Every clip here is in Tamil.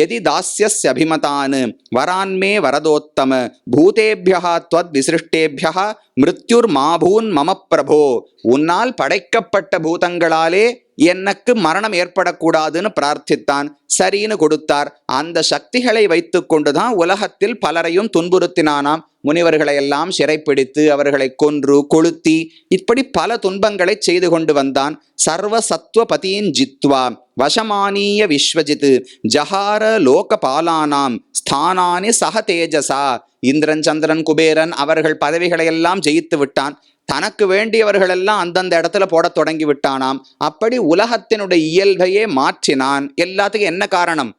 எதி தாஸ்யஸ்ய அபிமதான் வரான்மே வரதோத்தம பூதேபியா துவத் விசிருஷ்டேபியா மிருத்யுர் மாபூன் மம பிரபோ உன்னால் படைக்கப்பட்ட பூதங்களாலே எனக்கு மரணம் ஏற்படக்கூடாதுன்னு பிரார்த்தித்தான். சரின்னு கொடுத்தார். அந்த சக்திகளை வைத்துக்கொண்டுதான் உலகத்தில் பலரையும் துன்புறுத்தினானாம். முனிவர்களை எல்லாம் சிறைப்பிடித்து அவர்களை கொன்று கொளுத்தி இப்படி பல துன்பங்களை செய்து கொண்டு வந்தான். சர்வ சத்வபதியின் ஜித்வா வசமானிய விஸ்வஜித் ஜஹார லோகபாலானாம் ஸ்தானானி சக தேஜசா. இந்திரன் சந்திரன் குபேரன் அவர்கள் பதவிகளை எல்லாம் ஜெயித்து விட்டான். தனக்கு வேண்டியவர்கள் எல்லாம் அந்தந்த இடத்துல போடத் தொடங்கி விட்டானாம். அப்படி உலகத்தினுடைய இயல்பையே மாற்றினான். எல்லாத்துக்கும் என்ன காரணம்?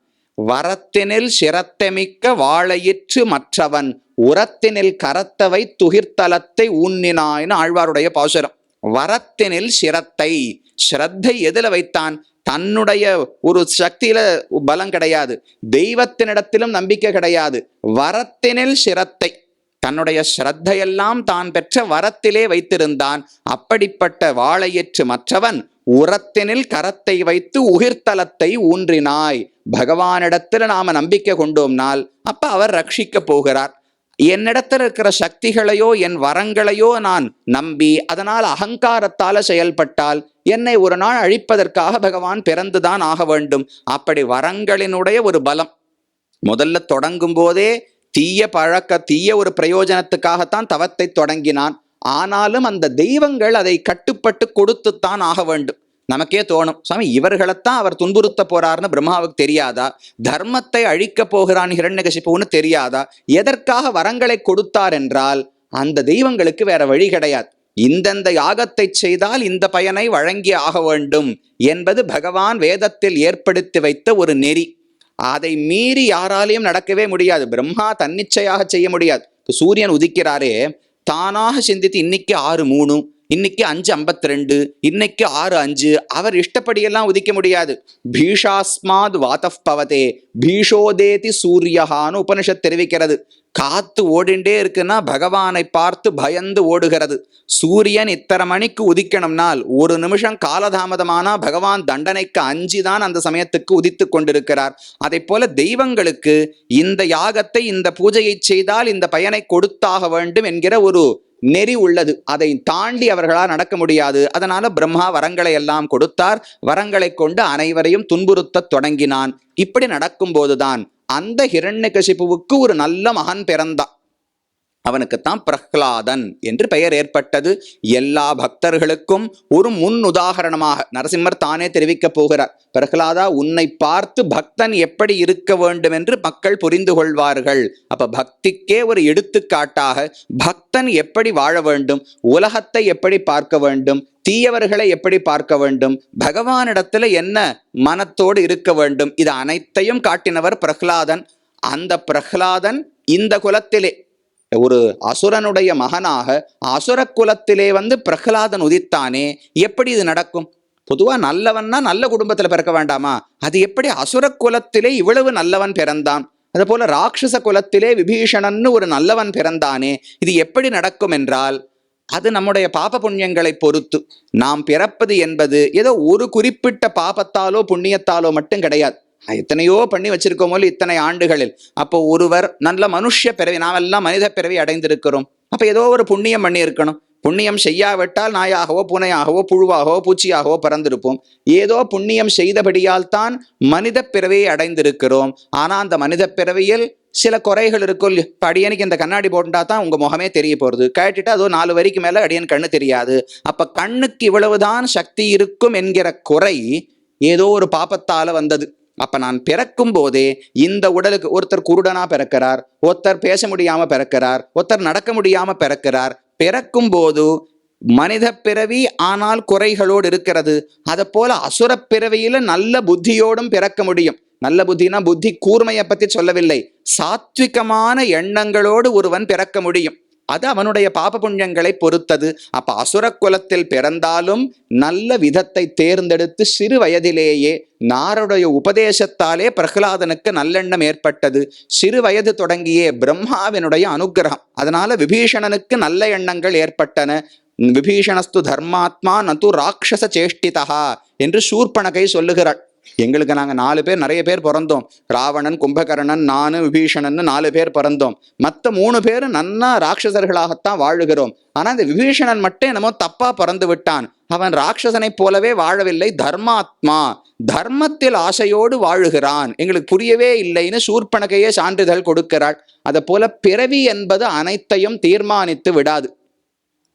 வரத்தினில் சிரத்தமிக்க வாழையிற்று மற்றவன் உரத்தினில் கரத்தவை துகிர்த்தலத்தை ஊன்னினாய்னு ஆழ்வாருடைய பாசுரம். வரத்தினில் சிரத்தை ஸ்ரத்தை எதில் வைத்தான்? தன்னுடைய ஒரு சக்தியில பலம் கிடையாது. தெய்வத்தினிடத்திலும் நம்பிக்கை கிடையாது. வரத்தினில் சிரத்தை தன்னுடைய ஸ்ரத்தையெல்லாம் தான் பெற்ற வரத்திலே வைத்திருந்தான். அப்படிப்பட்ட வாழையற்று மற்றவன் உரத்தினில் கரத்தை வைத்து உகிர்த்தலத்தை ஊன்றினாய். பகவானிடத்துல நாம நம்பிக்கை கொண்டோம்னால் அப்ப அவர் ரட்சிக்க போகிறார். என்னிடத்தில் இருக்கிற சக்திகளையோ என் வரங்களையோ நான் நம்பி அதனால் அகங்காரத்தால செயல்பட்டால் என்னை ஒரு நாள் அழிப்பதற்காக பகவான் பிறந்துதான் ஆக வேண்டும். அப்படி வரங்களினுடைய ஒரு பலம். முதல்ல தொடங்கும் போதே தீய பழக்க தீய ஒரு பிரயோஜனத்துக்காகத்தான் தவத்தை தொடங்கினான். ஆனாலும் அந்த தெய்வங்கள் அதை கட்டுப்பட்டு கொடுத்துத்தான் ஆக வேண்டும். நமக்கே தோணும் சுவாமி இவர்களைத்தான் அவர் துன்புறுத்த போறாருன்னு பிரம்மாவுக்கு தெரியாதா? தர்மத்தை அழிக்கப் போகிறான் ஹிரண்யகசிப்புன்னு தெரியாதா? எதற்காக வரங்களை கொடுத்தார் என்றால் அந்த தெய்வங்களுக்கு வேற வழி கிடையாது. இந்தந்த யாகத்தை செய்தால் இந்த பயனை வழங்கி ஆக வேண்டும் என்பது பகவான் வேதத்தில் ஏற்படுத்தி வைத்த ஒரு நெறி. அதை மீறி யாராலையும் நடக்கவே முடியாது. பிரம்மா தன்னிச்சையாக செய்ய முடியாது. சூரியன் உதிக்கிறாரே தானாக சிந்தித்து இன்னைக்கு ஆறு மூணு இன்னைக்கு அஞ்சு ஐம்பத்தி ரெண்டு இன்னைக்கு ஆறு அஞ்சு அவர் இஷ்டப்படியெல்லாம் உதிக்க முடியாது. பீஷாஸ்மாத் வாதப் பவதே பீஷோதேதி சூரியஹான்னு உபனிஷத் தெரிவிக்கிறது. காத்து ஓடிண்டே இருக்குன்னா பகவானை பார்த்து பயந்து ஓடுகிறது. சூரியன் இத்தனை மணிக்கு உதிக்கணும்னால் ஒரு நிமிஷம் காலதாமதமானா பகவான் தண்டனைக்கு அஞ்சுதான் அந்த சமயத்துக்கு உதித்து கொண்டிருக்கிறார். அதை போல தெய்வங்களுக்கு இந்த யாகத்தை இந்த பூஜையை செய்தால் இந்த பயனை கொடுத்தாக வேண்டும் என்கிற ஒரு நெறி உள்ளது. அதை தாண்டி அவர்களால் நடக்க முடியாது. அதனால பிரம்மா வரங்களை எல்லாம் கொடுத்தார். வரங்களை கொண்டு அனைவரையும் துன்புறுத்தத் தொடங்கினான். இப்படி நடக்கும்போதுதான் அந்த ஹிரண்யகசிப்புவுக்கு ஒரு நல்ல மகன் பிறந்தான். அவனுக்குத்தான் பிரஹ்லாதன் என்று பெயர் ஏற்பட்டது. எல்லா பக்தர்களுக்கும் ஒரு முன் உதாகரணமாக நரசிம்மர் தானே தெரிவிக்கப் போகிறார். பிரஹ்லாதா உன்னை பார்த்து பக்தன் எப்படி இருக்க வேண்டும் என்று மக்கள் புரிந்து கொள்வார்கள். அப்ப பக்திக்கே ஒரு எடுத்துக்காட்டாக பக்தன் எப்படி வாழ வேண்டும்? உலகத்தை எப்படி பார்க்க வேண்டும்? தீயவர்களை எப்படி பார்க்க வேண்டும்? பகவானிடத்துல என்ன மனத்தோடு இருக்க வேண்டும்? இது அனைத்தையும் காட்டினவர் பிரஹ்லாதன். அந்த பிரஹ்லாதன் இந்த குலத்திலே ஒரு அசுரனுடைய மகனாக அசுர குலத்திலே வந்து பிரகலாதன் உதித்தானே எப்படி இது நடக்கும்? பொதுவா நல்லவன்னா நல்ல குடும்பத்துல பிறக்க வேண்டாமா? அது எப்படி அசுர குலத்திலே இவ்வளவு நல்லவன் பிறந்தான்? அதுபோல ராட்சச குலத்திலே விபீஷணன்னு ஒரு நல்லவன் பிறந்தானே இது எப்படி நடக்கும் என்றால் அது நம்முடைய பாப புண்ணியங்களை பொறுத்து. நாம் பிறப்பது என்பது ஏதோ ஒரு குறிப்பிட்ட பாபத்தாலோ புண்ணியத்தாலோ மட்டும் கிடையாது. எத்தனையோ பண்ணி வச்சிருக்கோமோ இத்தனை ஆண்டுகளில். அப்போ ஒருவர் நல்ல மனுஷ பிறவி நாமெல்லாம் மனித பிறவி அடைந்திருக்கிறோம். அப்ப ஏதோ ஒரு புண்ணியம் பண்ணி இருக்கணும் புண்ணியம் செய்யாவிட்டால் நாயாகவோ பூனையாகவோ புழுவாகவோ பூச்சியாகவோ பிறந்திருப்போம். ஏதோ புண்ணியம் செய்தபடியால் தான் மனித பிறவியை அடைந்திருக்கிறோம். ஆனா அந்த மனித பிறவியில் சில குறைகள் இருக்கும் இப்போ அடியனுக்கு இந்த கண்ணாடி போட்டா தான் உங்க முகமே தெரிய போறது. கேட்டுட்டு அதோ நாலு வரிக்கு மேல அடியன் கண்ணு தெரியாது. அப்ப கண்ணுக்கு இவ்வளவுதான் சக்தி இருக்கும் என்கிற குறை ஏதோ ஒரு பாப்பத்தால வந்தது. அப்ப நான் பிறக்கும் போதே இந்த உடலுக்கு ஒருத்தர் குருடனா பிறக்கிறார் ஒருத்தர் பேச முடியாம பிறக்கிறார் ஒருத்தர் நடக்க முடியாம பிறக்கிறார். பிறக்கும் போது மனித பிறவி ஆனால் குறைகளோடு இருக்கிறது. அதை போல அசுர பிறவியில நல்ல புத்தியோடும் பிறக்க முடியும். நல்ல புத்தினா புத்தி கூர்மையை பத்தி சொல்லவில்லை. சாத்விகமான எண்ணங்களோடு ஒருவன் பிறக்க முடியும். அது அவனுடைய பாப புண்ணியங்களை பொறுத்தது. அப்ப அசுர குலத்தில் பிறந்தாலும் நல்ல விதத்தை தேர்ந்தெடுத்து சிறு வயதிலேயே நாருடைய உபதேசத்தாலே பிரகலாதனுக்கு நல்லெண்ணம் ஏற்பட்டது. சிறு வயது தொடங்கியே பிரம்மாவினுடைய அனுகிரகம். அதனால விபீஷணனுக்கு நல்ல எண்ணங்கள் ஏற்பட்டன. விபீஷணஸ்து தர்மாத்மா நது ராட்சச சேஷ்டிதா என்று சூர்பனகை சொல்லுகிறாள். எங்களுக்கு நாங்க நாலு பேர் நிறைய பேர் பிறந்தோம். ராவணன் கும்பகரணன் நானு விபீஷணன் நாலு பேர் பிறந்தோம். மத்த மூணு பேரும் நன்னா ராட்சசர்களாகத்தான் வாழுகிறோம். ஆனா இந்த விபீஷணன் மட்டும் என்னமோ தப்பா பிறந்து விட்டான். அவன் ராட்சசனைப் போலவே வாழவில்லை. தர்மாத்மா தர்மத்தில் ஆசையோடு வாழுகிறான். எங்களுக்கு புரியவே இல்லைன்னு சூர்பனகையே சான்றிதழ் கொடுக்கிறாள். அதை போல பிறவி என்பது அனைத்தையும் தீர்மானித்து விடாது.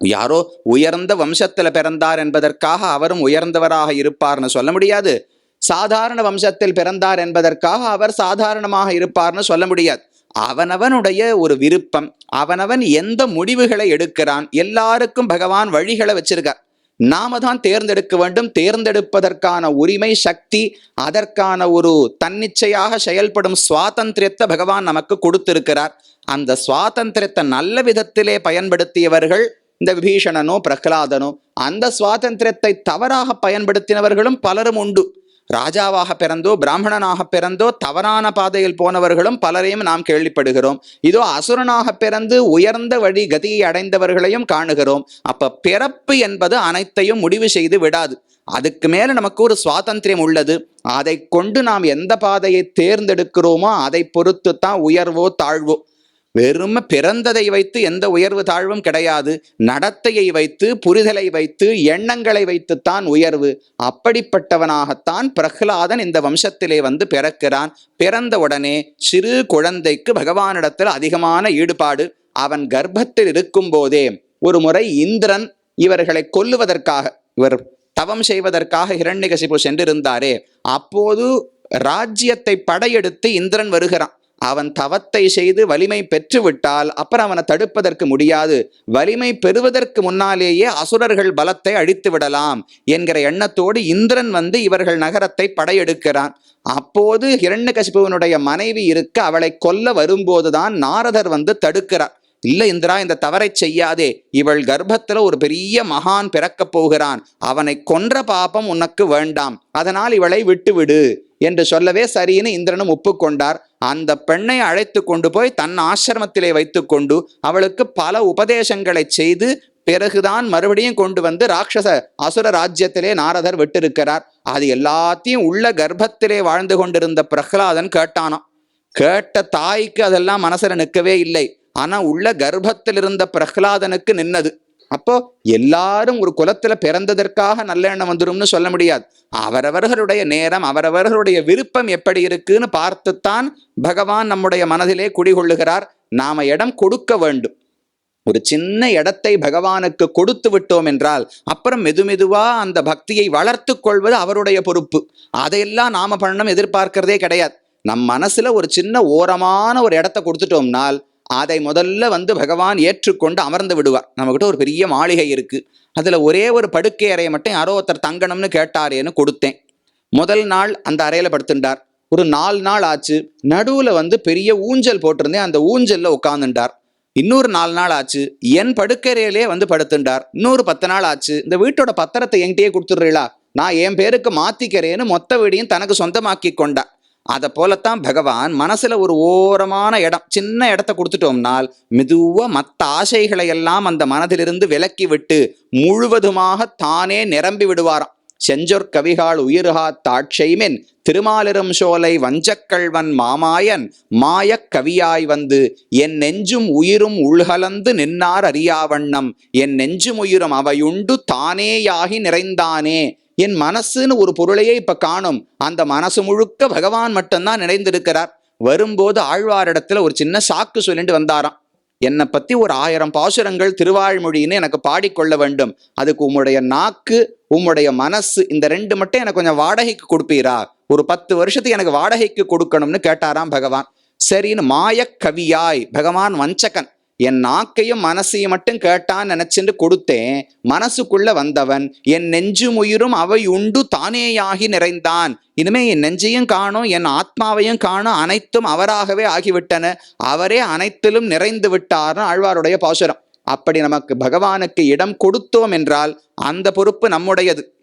யாரோ உயர்ந்த வம்சத்துல பிறந்தார் என்பதற்காக அவரும் உயர்ந்தவராக இருப்பார்னு சொல்ல முடியாது. சாதாரண வம்சத்தில் பிறந்தார் என்பதற்காக அவர் சாதாரணமாக இருப்பார்னு சொல்ல முடியாது. அவனவனுடைய ஒரு விருப்பம் அவனவன் எந்த முடிவுகளை எடுக்கிறான் எல்லாருக்கும் பகவான் வழிகளை வச்சிருக்கார். நாம தான் தேர்ந்தெடுக்க வேண்டும். தேர்ந்தெடுப்பதற்கான உரிமை சக்தி அதற்கான ஒரு தன்னிச்சையாக செயல்படும் சுவாதந்திரத்தை பகவான் நமக்கு கொடுத்திருக்கிறார். அந்த சுவாதந்திரத்தை நல்ல விதத்திலே பயன்படுத்தியவர்கள் இந்த விபீஷணனோ பிரகலாதனோ அந்த சுவாதந்திரத்தை தவறாக பயன்படுத்தினவர்களும் பலரும் உண்டு. ராஜாவாக பிறந்தோ பிராமணனாக பிறந்தோ தவறான பாதையில் போனவர்களும் பலரையும் நாம் கேள்விப்படுகிறோம். இதோ அசுரனாக பிறந்து உயர்ந்த வழி கதியை அடைந்தவர்களையும் காணுகிறோம். அப்ப பிறப்பு என்பது அனைத்தையும் முடிவு செய்து விடாது. அதுக்கு மேல நமக்கு ஒரு சுவாதந்திரம் உள்ளது. அதை கொண்டு நாம் எந்த பாதையை தேர்ந்தெடுக்கிறோமோ அதை பொறுத்து தான் உயர்வோ தாழ்வோ. வெறும் பிறந்ததை வைத்து எந்த உயர்வு தாழ்வும் கிடையாது. நடத்தையை வைத்து புரிதலை வைத்து எண்ணங்களை வைத்துத்தான் உயர்வு. அப்படிப்பட்டவனாகத்தான் பிரஹ்லாதன் இந்த வம்சத்திலே வந்து பிறக்கிறான். பிறந்த உடனே சிறு குழந்தைக்கு பகவானிடத்தில் அதிகமான ஈடுபாடு. அவன் கர்ப்பத்தில் இருக்கும் போதே ஒரு முறை இந்திரன் இவர்களை கொல்லுவதற்காக இவர் தவம் செய்வதற்காக இரண்யகசிபு சென்றிருந்தாரே. அப்போது ராஜ்யத்தை படையெடுத்து இந்திரன் வருகிறான். அவன் தவத்தை செய்து வலிமை பெற்றுவிட்டால் அப்புறம் அவனை தடுப்பதற்கு முடியாது. வலிமை பெறுவதற்கு முன்னாலேயே அசுரர்கள் பலத்தை அழித்து விடலாம் என்கிற எண்ணத்தோடு இந்திரன் வந்து இவர்கள் நகரத்தை படையெடுக்கிறான். அப்போது இரண்யகசிபுவனுடைய மனைவி இருக்க அவளை கொல்ல வரும்போதுதான் நாரதர் வந்து தடுக்கிறார். இல்ல இந்திரா இந்த தவறை செய்யாதே. இவள் கர்ப்பத்துல ஒரு பெரிய மகான் பிறக்கப் போகிறான். அவனை கொன்ற பாபம் உனக்கு வேண்டாம். அதனால் இவளை விட்டுவிடு. என்று சொல்லவே சரின்னு இந்திரனும் ஒப்புக்கொண்டார். அந்த பெண்ணை அழைத்து கொண்டு போய் தன் ஆசிரமத்திலே வைத்துக்கொண்டு அவளுக்கு பல உபதேசங்களை செய்து பிறகுதான் மறுபடியும் கொண்டு வந்து ராட்சச அசுர ராஜ்யத்திலே நாரதர் விட்டிருக்கிறார். அது எல்லாத்தையும் உள்ள கர்ப்பத்திலே வாழ்ந்து கொண்டிருந்த பிரகலாதன் கேட்டானாம். கேட்ட தாய்க்கு அதெல்லாம் மனசுல நிற்கவே இல்லை. ஆனா உள்ள கர்ப்பத்தில் இருந்த பிரகலாதனுக்கு நின்னது. அப்போ எல்லாரும் ஒரு குலத்துல பிறந்ததற்காக நல்ல எண்ணம் வந்துரும்னு சொல்ல முடியாது. அவரவர்களுடைய நேரம் அவரவர்களுடைய விருப்பம் எப்படி இருக்குன்னு பார்த்துத்தான் பகவான் நம்முடைய மனதிலே குடிகொள்ளுகிறார். நாம இடம் கொடுக்க வேண்டும். ஒரு சின்ன இடத்தை பகவானுக்கு கொடுத்து விட்டோம் என்றால் அப்புறம் மெதுமெதுவா அந்த பக்தியை வளர்த்து கொள்வது அவருடைய பொறுப்பு. அதையெல்லாம் நாம பண்ணணும் எதிர்பார்க்கிறதே கிடையாது. நம் மனசுல ஒரு சின்ன ஓரமான ஒரு இடத்த கொடுத்துட்டோம்னால் அதை முதல்ல வந்து பகவான் ஏற்றுக்கொண்டு அமர்ந்து விடுவார். நம்மகிட்ட ஒரு பெரிய மாளிகை இருக்கு. அதில் ஒரே ஒரு படுக்கை அறையை மட்டும் யாரோ ஒருத்தர் தங்கணும்னு கேட்டாரேன்னு கொடுத்தேன். முதல் நாள் அந்த அறையில் படுத்துட்டார் ஒரு நாலு நாள் ஆச்சு. நடுவில் வந்து பெரிய ஊஞ்சல் போட்டிருந்தேன். அந்த ஊஞ்சலில் உட்காந்துண்டார் இன்னொரு நாலு நாள் ஆச்சு. என் படுக்கறையிலே வந்து படுத்துட்டார் இன்னொரு பத்து நாள் ஆச்சு. இந்த வீட்டோட பத்திரத்தை என்கிட்டயே கொடுத்துட்றீங்களா நான் என் பேருக்கு மாத்திக்கிறேன்னு மொத்த வீடையும் தனக்கு சொந்தமாக்கி கொண்டார் அதை போலத்தான் பகவான் மனசுல ஒரு ஓரமான இடம் சின்ன இடத்த கொடுத்துட்டோம்னால் மெதுவாக மற்ற ஆசைகளை எல்லாம் அந்த மனதிலிருந்து விலக்கி விட்டு முழுவதுமாக தானே நிரம்பி விடுவாராம். செஞ்சொற் கவிகால் உயிர்கா தாட்சைமென் திருமாலிரும் சோலை வஞ்சக்கள்வன் மாமாயன் மாயக் கவியாய் வந்து என் நெஞ்சும் உயிரும் உள்கலந்து நின்னார் அறியாவண்ணம் என் நெஞ்சும் உயிரும் அவையுண்டு தானேயாகி நிறைந்தானே என் மனசுன்னு ஒரு பொருளையே இப்ப காணும். அந்த மனசு முழுக்க பகவான் மட்டும்தான் நிறைந்திருக்கிறார் வரும்போது ஆழ்வாரிடத்துல ஒரு சின்ன சாக்கு சொல்லிட்டு வந்தாராம். என்னை பத்தி ஒரு ஆயிரம் பாசுரங்கள் திருவாழ்மொழின்னு எனக்கு பாடிக்கொள்ள வேண்டும். அதுக்கு உம்முடைய நாக்கு உம்முடைய மனசு இந்த ரெண்டு மட்டும் எனக்கு கொஞ்சம் வாடகைக்கு கொடுப்பீரா? ஒரு பத்து வருஷத்துக்கு எனக்கு வாடகைக்கு கொடுக்கணும்னு கேட்டாராம் பகவான். சரின்னு மாயக்கவியாய் பகவான் வஞ்சகன். என் நாக்கையும் மனசையும் மட்டும் கேட்டான் நினைச்சுட்டு கொடுத்தேன். மனசுக்குள்ள வந்தவன் என் நெஞ்சும் உயிரும் அவை உண்டு தானேயாகி நிறைந்தான். இனிமே என் நெஞ்சையும் காணும் என் ஆத்மாவையும் காணும் அனைத்தும் அவராகவே ஆகிவிட்டன. அவரே அனைத்திலும் நிறைந்து விட்டார்னு ஆழ்வாருடைய பாசுரம். அப்படி நமக்கு பகவானுக்கு இடம் கொடுத்தோம் என்றால் அந்த பொறுப்பு நம்முடையது.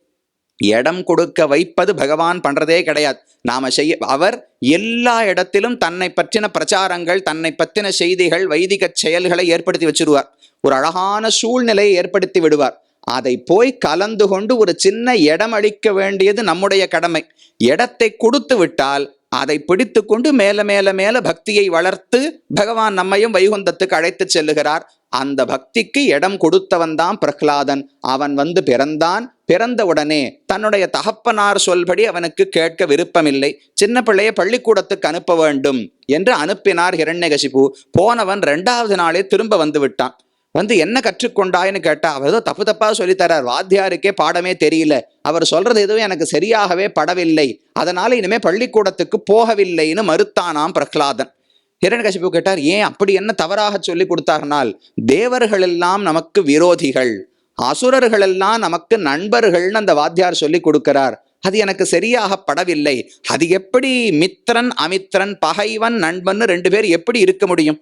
இடம் கொடுக்க வைப்பது பகவான் பண்றதே கிடையாது. நாம செய்ய அவர் எல்லா இடத்திலும் தன்னை பற்றின பிரச்சாரங்கள் தன்னை பற்றின செய்திகள் வைதிக செயல்களை ஏற்படுத்தி வச்சிருவார். ஒரு அழகான சூழ்நிலையை ஏற்படுத்தி விடுவார். அதை போய் கலந்து கொண்டு ஒரு சின்ன இடம் அளிக்க வேண்டியது நம்முடைய கடமை. இடத்தை கொடுத்து விட்டால் அதை பிடித்து கொண்டு மேல மேல மேல பக்தியை வளர்த்து பகவான் நம்மையும் வைகுந்தத்துக்கு அழைத்து செல்லுகிறார். அந்த பக்திக்கு இடம் கொடுத்தவன் தான் பிரகலாதன். அவன் வந்து பிறந்தான். பிறந்த உடனே தன்னுடைய தகப்பனார் சொல்படி அவனுக்கு கேட்க விருப்பமில்லை. சின்ன பிள்ளைய பள்ளிக்கூடத்துக்கு அனுப்ப வேண்டும் என்று அனுப்பினார் ஹிரண்யகசிபு. போனவன் ரெண்டாவது நாளே திரும்ப வந்து விட்டான். வந்து என்ன கற்றுக்கொண்டாய்னு கேட்டா அவர் ஏதோ தப்பு தப்பா சொல்லித்தரார். வாத்தியாருக்கே பாடமே தெரியல. அவர் சொல்றது எதுவும் எனக்கு சரியாகவே படவில்லை. அதனால இனிமே பள்ளிக்கூடத்துக்கு போகவில்லைன்னு மறுத்தானாம் பிரகலாதன் ஹிரண்கசிபு கேட்டார் ஏன் அப்படி என்ன தவறாக சொல்லி கொடுத்தார்னால் தேவர்கள் எல்லாம் நமக்கு விரோதிகள். அசுரர்கள் எல்லாம் நமக்கு நண்பர்கள்னு அந்த வாத்தியார் சொல்லி கொடுக்கிறார். அது எனக்கு சரியாக படவில்லை. அது எப்படி மித்திரன் அமித்திரன் பகைவன் நண்பன் ரெண்டு பேர் எப்படி இருக்க முடியும்?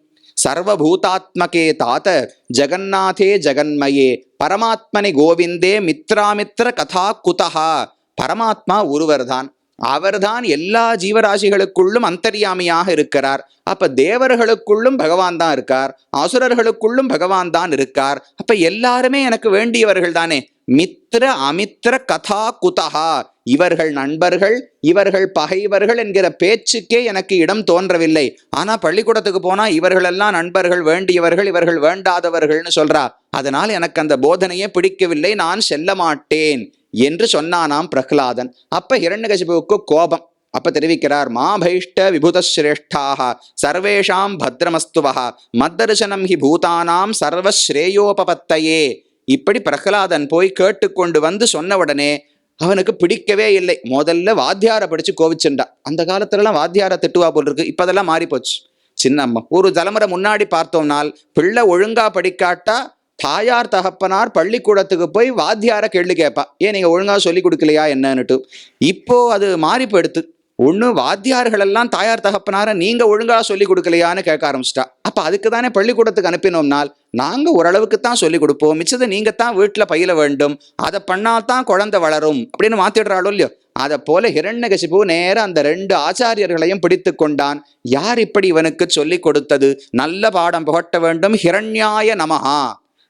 சர்வபூதாத்மகே தாத்த ஜெகநாதே ஜெகன்மயே. பரமாத்மனி கோவிந்தே மித்ராமித்ர கதா குதஹா. பரமாத்மா ஒருவர்தான். அவர்தான் எல்லா ஜீவராசிகளுக்குள்ளும் அந்தரியாமையாக இருக்கிறார். அப்ப தேவர்களுக்குள்ளும் பகவான் தான் இருக்கார். அசுரர்களுக்குள்ளும் பகவான் தான் இருக்கார். அப்ப எல்லாருமே எனக்கு வேண்டியவர்கள் தானே. மித்ர அமித்ர கதா குதஹா. இவர்கள் நண்பர்கள் இவர்கள் பகைவர்கள் என்கிற பேச்சுக்கே எனக்கு இடம் தோன்றவில்லை. ஆனா பள்ளிக்கூடத்துக்கு போனா இவர்களெல்லாம் நண்பர்கள் வேண்டியவர்கள் இவர்கள் வேண்டாதவர்கள்னு சொல்றா. அதனால் எனக்கு அந்த போதனையே பிடிக்கவில்லை நான் செல்ல மாட்டேன் என்று சொன்னானாம் பிரகலாதன் அப்ப ஹிரண்யகசிபுவுக்கு கோபம். அப்ப தெரிவிக்கிறார் மாபைஷ்ட விபுதஸ்ரேஷ்டாக சர்வேஷாம் பத்ரமஸ்துவா மத்தர்சனம் ஹி பூதானாம் சர்வஸ்ரேயோபபத்தையே இப்படி பிரகலாதன் போய் கேட்டுக்கொண்டு வந்து சொன்ன உடனே அவனுக்கு பிடிக்கவே இல்லை. முதல்ல வாத்தியாரை படிச்சு கோவிச்சுண்டா. அந்த காலத்துலலாம் வாத்தியாரை திட்டுவா போல் இருக்கு இப்பதெல்லாம் மாறி போச்சு சின்னம்மா ஒரு தலைமுறை முன்னாடி பார்த்தோம்னால் பிள்ளை ஒழுங்கா படிக்காட்டா தாயார் தகப்பனார் பள்ளிக்கூடத்துக்கு போய் வாத்தியார கேள்வி கேட்பா. ஏன் நீங்க ஒழுங்கா சொல்லி கொடுக்கலையா என்னன்னுட்டு? இப்போ அது மாறி போயிடுத்து ஒன்று வாத்தியார்கள் எல்லாம் தாயார் தகப்பனார நீங்கள் ஒழுங்காக சொல்லிக் கொடுக்கலையான்னு கேட்க ஆரம்பிச்சிட்டா. அப்போ அதுக்கு தானே பள்ளிக்கூடத்துக்கு அனுப்பினோம்னால் நாங்கள் ஓரளவுக்கு தான் சொல்லிக் கொடுப்போம். மிச்சத்தை நீங்கள் தான் வீட்டில் பயில வேண்டும். அதை பண்ணாதான் குழந்தை வளரும் அப்படின்னு மாத்திடுறாளோ இல்லையோ? அதை போல ஹிரண்யகசிபு நேரம் அந்த ரெண்டு ஆச்சாரியர்களையும் பிடித்து கொண்டான். யார் இப்படி இவனுக்கு சொல்லிக் கொடுத்தது? நல்ல பாடம் புகட்ட வேண்டும். ஹிரண்யாய நமஹா.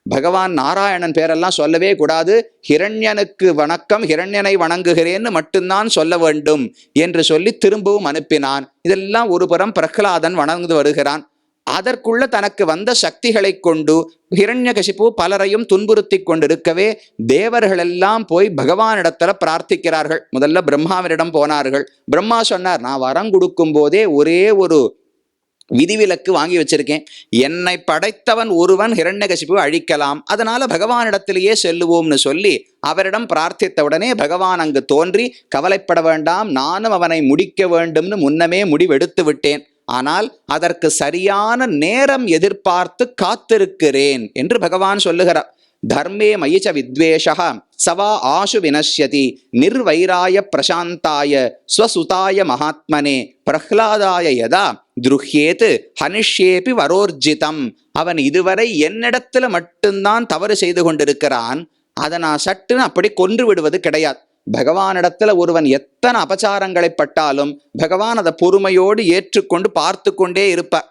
பகவான் நாராயணன் பேரெல்லாம் சொல்லவே கூடாது. ஹிரண்யனுக்கு வணக்கம் ஹிரண்யனை வணங்குகிறேன்னு மட்டும்தான் சொல்ல வேண்டும் என்று சொல்லி திரும்பவும் அனுப்பினான். இதெல்லாம் ஒரு புறம் பிரகலாதன் வணங்கு வருகிறான். அதற்குள்ள தனக்கு வந்த சக்திகளை கொண்டு ஹிரண்யகசிப்பு பலரையும் துன்புறுத்தி கொண்டிருக்கவே தேவர்கள் எல்லாம் போய் பகவானிடத்துல பிரார்த்திக்கிறார்கள். முதல்ல பிரம்மாவினிடம் போனார்கள். பிரம்மா சொன்னார் நான் வரம் கொடுக்கும் போதே ஒரே ஒரு விதிவிலக்கு வாங்கி வச்சிருக்கேன். என்னை படைத்தவன் ஒருவன் ஹிரண்யகசிப்பு அழிக்கலாம். அதனால பகவானிடத்திலேயே செல்லுவோம்னு சொல்லி அவரிடம் பிரார்த்தித்த உடனே பகவான் அங்கு தோன்றி கவலைப்பட வேண்டாம் நானும் அவனை முடிக்க வேண்டும்னு முன்னமே முடிவெடுத்து விட்டேன். ஆனால் அதற்கு சரியான நேரம் எதிர்பார்த்து காத்திருக்கிறேன் என்று பகவான் சொல்லுகிறார். தர்மே மயிச்ச வித்வேஷா சவா ஆஷு வினஷ்யதி நிர்வைராய பிரசாந்தாய ஸ்வசுதாய மகாத்மனே பிரஹ்லாதாய யதா துருஹ்யேத்து ஹனிஷ்யேபி வரோர்ஜிதம் அவன் இதுவரை என்னிடத்துல மட்டும்தான் தவறு செய்து கொண்டிருக்கிறான் அதை நான் சட்டுன்னு அப்படி கொன்று விடுவது கிடையாது பகவானிடத்துல ஒருவன் எத்தனை அபச்சாரங்களை பட்டாலும் பகவான் அதை பொறுமையோடு ஏற்றுக்கொண்டு பார்த்து கொண்டே இருப்பார்.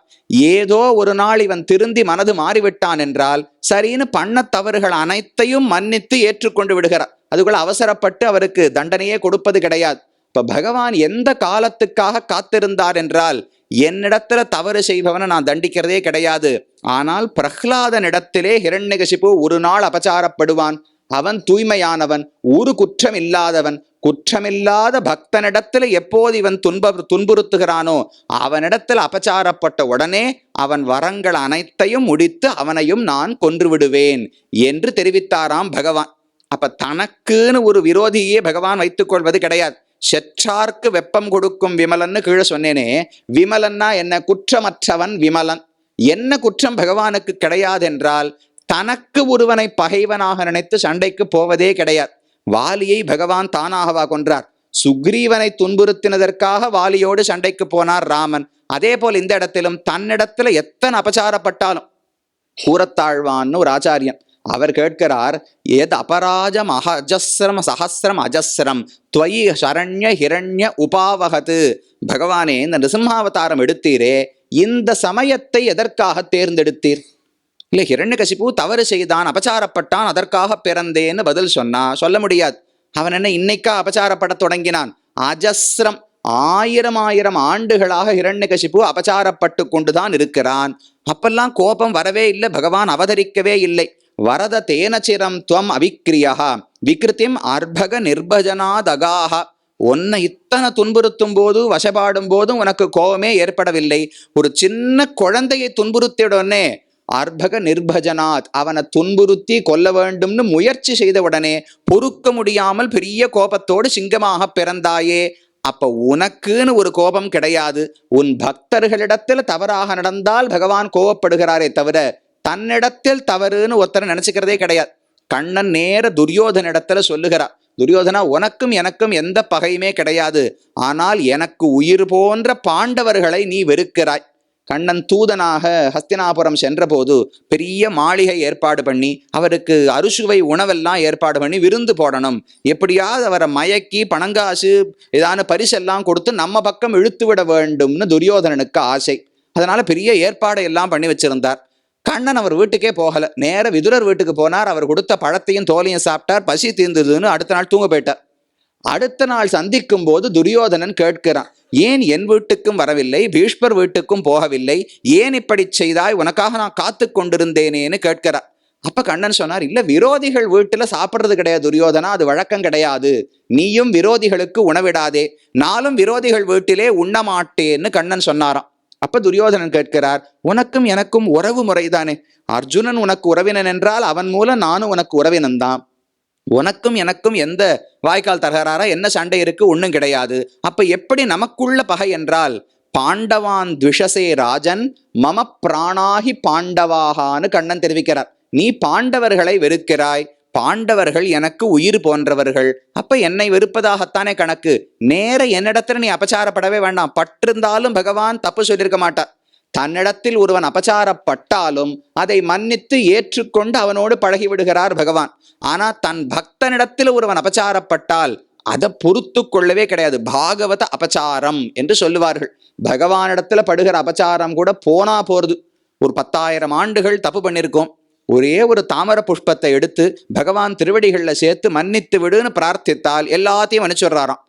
ஏதோ ஒரு நாள் இவன் திருந்தி மனது மாறிவிட்டான் என்றால் சரின்னு பண்ண தவறுகள் அனைத்தையும் மன்னித்து ஏற்றுக்கொண்டு விடுகிறார். அதுக்குள்ள அவசரப்பட்டு அவருக்கு தண்டனையே கொடுப்பது கிடையாது. இப்ப பகவான் எந்த காலத்துக்காக காத்திருந்தார் என்றால் என்னிடத்துல தவறு செய்பவனை நான் தண்டிக்கிறதே கிடையாது. ஆனால் பிரஹ்லாதனிடத்திலே ஹிரண்யகசிபு ஒரு நாள் அபச்சாரப்படுவான். அவன் தூய்மையானவன் ஒரு குற்றம் இல்லாதவன் குற்றமில்லாத பக்தனிடத்துல எப்போது இவன் துன்ப துன்புறுத்துகிறானோ அவனிடத்தில் அபச்சாரப்பட்ட உடனே அவன் வரங்கள் அனைத்தையும் முடித்து அவனையும் நான் கொன்று விடுவேன் என்று தெரிவித்தாராம் பகவான். அப்ப தனக்குன்னு ஒரு விரோதியே பகவான் வைத்துக் கொள்வது கிடையாது. செற்றார்க்கு வெப்பம் கொடுக்கும் விமலன்னு கீழே சொன்னேனே விமலன்னா என்ன? குற்றமற்றவன் விமலன். என்ன குற்றம் பகவானுக்கு கிடையாது என்றால் தனக்கு ஒருவனை பகைவனாக நினைத்து சண்டைக்கு போவதே கிடையாது. வாலியை பகவான் தானாகவா கொன்றார். சுக்ரீவனை துன்புறுத்தினதற்காக வாலியோடு சண்டைக்கு போனார் ராமன். அதே போல் இந்த இடத்திலும் தன்னிடத்துல எத்தனை அபச்சாரப்பட்டாலும். கூறத்தாழ்வான்னு ஒரு ஆச்சாரியன். அவர் கேட்கிறார் எத் அபராஜம் அஹஜஸ்ரம் சஹசிரம் அஜஸ்ரம் துவயி சரண்ய ஹிரண்ய உபாவகத்து. பகவானே இந்த நிருசிம்மாவதாரம் எடுத்தீரே இந்த சமயத்தை எதற்காக தேர்ந்தெடுத்தீர்? இல்லை ஹிரண்யகசிப்பு தவறு செய்தான் அபச்சாரப்பட்டான் அதற்காக பிறந்தேன்னு பதில் சொன்னா சொல்ல முடியாது. அவன் என்ன இன்னைக்கா அபச்சாரப்படத் தொடங்கினான்? அஜஸ்ரம் ஆயிரம் ஆயிரம் ஆண்டுகளாக ஹிரண்யகசிப்பு அபச்சாரப்பட்டு கொண்டுதான் இருக்கிறான். அப்பெல்லாம் கோபம் வரவே இல்லை பகவான் அவதரிக்கவே இல்லை. வரத தேனச்சிரம் துவம் அவிக்ரியா விக்ருதிம் அர்பக நிர்பஜனாதகாக உன்னை இத்தனை துன்புறுத்தும் போது வசப்பாடும் போதும் உனக்கு கோபமே ஏற்படவில்லை. ஒரு சின்ன குழந்தையை துன்புறுத்தியுடனே அர்பக நிர்பஜனாத். அவனை துன்புறுத்தி கொல்ல வேண்டும்னு முயற்சி செய்த உடனே பொறுக்க முடியாமல் பெரிய கோபத்தோடு சிங்கமாக பிறந்தாயே. அப்ப உனக்குன்னு ஒரு கோபம் கிடையாது. உன் பக்தர்களிடத்தில் தவறாக நடந்தால் பகவான் கோபப்படுகிறாரே தவிர தன்னிடத்தில் தவறுன்னு ஒருத்தர் நினைச்சுக்கிறதே கிடையாது. கண்ணன் நேர துரியோதனிடத்துல சொல்லுகிறார் துரியோதனா உனக்கும் எனக்கும் எந்த பகையுமே கிடையாது. ஆனால் எனக்கு உயிர் போன்ற பாண்டவர்களை நீ வெறுக்கிறாய். கண்ணன் தூதனாக ஹஸ்தினாபுரம் சென்றபோது பெரிய மாளிகை ஏற்பாடு பண்ணி அவருக்கு அறுசுவை உணவெல்லாம் ஏற்பாடு பண்ணி விருந்து போடணும். எப்படியாவது அவரை மயக்கி பணங்காசு ஏதான பரிசெல்லாம் கொடுத்து நம்ம பக்கம் இழுத்து விட வேண்டும்னு துரியோதனனுக்கு ஆசை. அதனால பெரிய ஏற்பாடை எல்லாம் பண்ணி வச்சிருந்தார். கண்ணன் அவர் வீட்டுக்கே போகல. நேர விதுரர் வீட்டுக்கு போனார். அவர் கொடுத்த பழத்தையும் தோலையும் சாப்பிட்டார். பசி தீர்ந்ததுன்னு அடுத்த நாள் தூங்க போயிட்டார். அடுத்த நாள் சந்திக்கும் போது துரியோதனன் கேட்கிறான் ஏன் என் வீட்டுக்கும் வரவில்லை? பீஷ்மர் வீட்டுக்கும் போகவில்லை. ஏன் இப்படி செய்தாய்? உனக்காக நான் காத்து கொண்டிருந்தேனேன்னு கேட்கிறார் அப்ப கண்ணன் சொன்னார் இல்ல விரோதிகள் வீட்டுல சாப்பிட்றது கிடையாது துரியோதனா அது வழக்கம் கிடையாது. நீயும் விரோதிகளுக்கு உணவிடாதே. நானும் விரோதிகள் வீட்டிலே உண்ண மாட்டேன்னு கண்ணன் சொன்னாராம். அப்ப துரியோதனன் கேட்கிறார் உனக்கும் எனக்கும் உறவு முறைதானே? அர்ஜுனன் உனக்கு உறவினன் என்றால் அவன் மூலம் நானும் உனக்கு உறவினன் தான் உனக்கும் எனக்கும் எந்த வாய்க்கால் தகராறா? என்ன சண்டை இருக்கு? ஒன்றும் கிடையாது. அப்ப எப்படி நமக்குள்ள பகை என்றால் பாண்டவான் துஷசே ராஜன் மம பிராணாகி பாண்டவாகான்னு கண்ணன் தெரிவிக்கிறார். நீ பாண்டவர்களை வெறுக்கிறாய். பாண்டவர்கள் எனக்கு உயிர் போன்றவர்கள். அப்ப என்னை வெறுப்பதாகத்தானே கணக்கு? நேர என்னிடத்துல நீ அபச்சாரப்படவே வேண்டாம். பட்டிருந்தாலும் பகவான் தப்பு சொல்லியிருக்க மாட்டார். தன்னிடத்தில் ஒருவன் அபச்சாரப்பட்டாலும் அதை மன்னித்து ஏற்றுக்கொண்டு அவனோடு பழகிவிடுகிறார் பகவான். ஆனா தன் பக்தனிடத்தில் ஒருவன் அபச்சாரப்பட்டால் அதை பொறுத்து கொள்ளவே கிடையாது. பாகவத அபச்சாரம் என்று சொல்லுவார்கள். பகவானிடத்துல படுகிற அபச்சாரம் கூட போனா போறது. ஒரு பத்தாயிரம் ஆண்டுகள் தப்பு பண்ணியிருக்கோம் ஒரே ஒரு தாமர புஷ்பத்தை எடுத்து பகவான் திருவடிகளில் சேர்த்து மன்னித்து விடுன்னு பிரார்த்தித்தால் எல்லாத்தையும் மன்னிச்சுடுறாராம்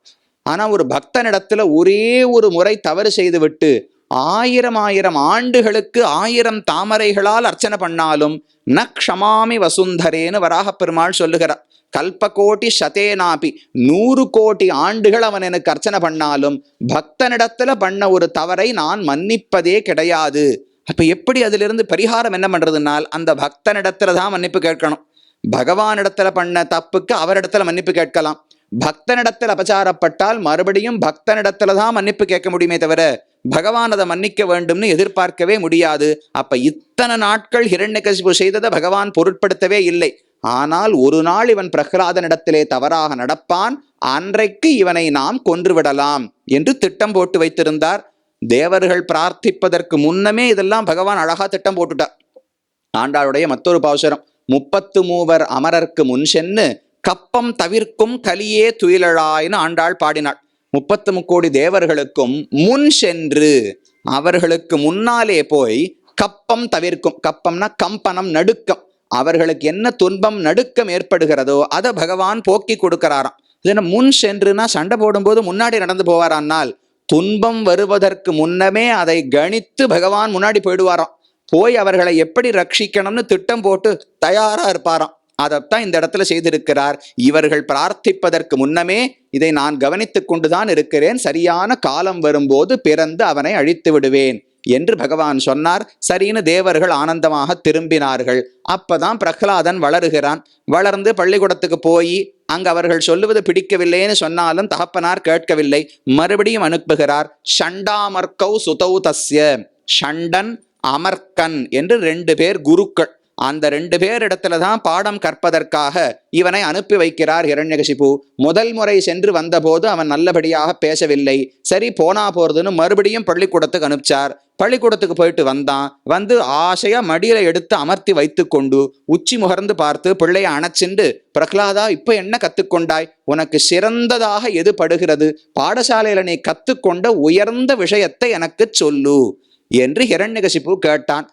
ஆனா ஒரு பக்தனிடத்துல ஒரே ஒரு முறை தவறு செய்து விட்டு ஆயிரம் ஆயிரம் ஆண்டுகளுக்கு ஆயிரம் தாமரைகளால் அர்ச்சனை பண்ணாலும் ந க்ஷமாமி வசுந்தரேன்னு வராக பெருமாள் சொல்லுகிறார். கல்பகோட்டி சதேனாபி நூறு கோடி ஆண்டுகள் அவன் எனக்கு அர்ச்சனை பண்ணாலும் பக்தனிடத்துல பண்ண ஒரு தவறை நான் மன்னிப்பதே கிடையாது. அப்ப எப்படி அதிலிருந்து பரிகாரம் என்ன பண்றதுனால் அந்த பக்தனிடத்துல தான் மன்னிப்பு கேட்கணும். பகவானிடத்துல பண்ண தப்புக்கு அவரிடத்துல மன்னிப்பு கேட்கலாம். பக்தனிடத்தில் அபச்சாரப்பட்டால் மறுபடியும் பக்தனிடத்துல தான் மன்னிப்பு கேட்க முடியுமே தவிர பகவான் அதை மன்னிக்க வேண்டும்னு எதிர்பார்க்கவே முடியாது. அப்ப இத்தனை நாட்கள் ஹிரண்யகசிபு செய்ததை பகவான் பொருட்படுத்தவே இல்லை. ஆனால் ஒரு நாள் இவன் பிரகலாதனிடத்திலே தவறாக நடப்பான். அன்றைக்கு இவனை நாம் கொன்றுவிடலாம் என்று திட்டம் போட்டு வைத்திருந்தார். தேவர்கள் பிரார்த்திப்பதற்கு முன்னமே இதெல்லாம் பகவான் அழகா திட்டம் போட்டுட்டார். ஆண்டாளுடைய மற்றொரு பாசுரம் முப்பத்து மூவர் அமரர்க்கு முன் சென்னு கப்பம் தவிர்க்கும் கலியே துயிலழாய்னு ஆண்டாள் பாடினாள். முப்பத்து முக்கோடி தேவர்களுக்கும் முன் சென்று அவர்களுக்கு முன்னாலே போய் கப்பம் தவிர்க்கும். கப்பம்னா கம்பனம் நடுக்கம். அவர்களுக்கு என்ன துன்பம் நடுக்கம் ஏற்படுகிறதோ அதை பகவான் போக்கி கொடுக்கிறாராம். இதுனா முன் சென்றுனா சண்டை போடும்போது முன்னாடி நடந்து போவாரானால் துன்பம் வருவதற்கு முன்னமே அதை கணித்து பகவான் முன்னாடி போயிடுவாராம். போய் அவர்களை எப்படி ரட்சிக்கணும்னு திட்டம் போட்டு தயாரா இருப்பாராம். அதைத்தான் இந்த இடத்துல செய்திருக்கிறார். இவர்கள் பிரார்த்திப்பதற்கு முன்னமே இதை நான் கவனித்துக் கொண்டுதான் இருக்கிறேன். சரியான காலம் வரும்போது பிறந்து அவனை அழித்து விடுவேன் என்று பகவான் சொன்னார். சரின்னு தேவர்கள் ஆனந்தமாக திரும்பினார்கள். அப்பதான் பிரகலாதன் வளருகிறான். வளர்ந்து பள்ளிக்கூடத்துக்கு போய் அங்கு அவர்கள் சொல்லுவது பிடிக்கவில்லைன்னு சொன்னாலும் தகப்பனார் கேட்கவில்லை. மறுபடியும் அனுப்புகிறார். ஷண்டாமர்கௌ சுதௌ தஸ்ய ஷண்டன் அமர்கன் என்று ரெண்டு பேர் குருக்கள். அந்த ரெண்டு பேரிடத்துல தான் பாடம் கற்பதற்காக இவனை அனுப்பி வைக்கிறார் இரண்யகசிபு முதல் முறை சென்று வந்தபோது அவன் நல்லபடியாக பேசவில்லை. சரி போனா போறதுன்னு மறுபடியும் பள்ளிக்கூடத்துக்கு அனுப்பிச்சார். பள்ளிக்கூடத்துக்கு போயிட்டு வந்தான். வந்து ஆசையா மடியில எடுத்து அமர்த்தி வைத்து கொண்டு உச்சி முகர்ந்து பார்த்து பிள்ளைய அணைச்சிண்டு பிரகலாதா இப்ப என்ன கத்துக்கொண்டாய்? உனக்கு சிறந்ததாக எது படுகிறது? பாடசாலையில நீ கத்துக்கொண்ட உயர்ந்த விஷயத்தை எனக்கு சொல்லு என்று ஹிரண்யகசிபு கேட்டான்.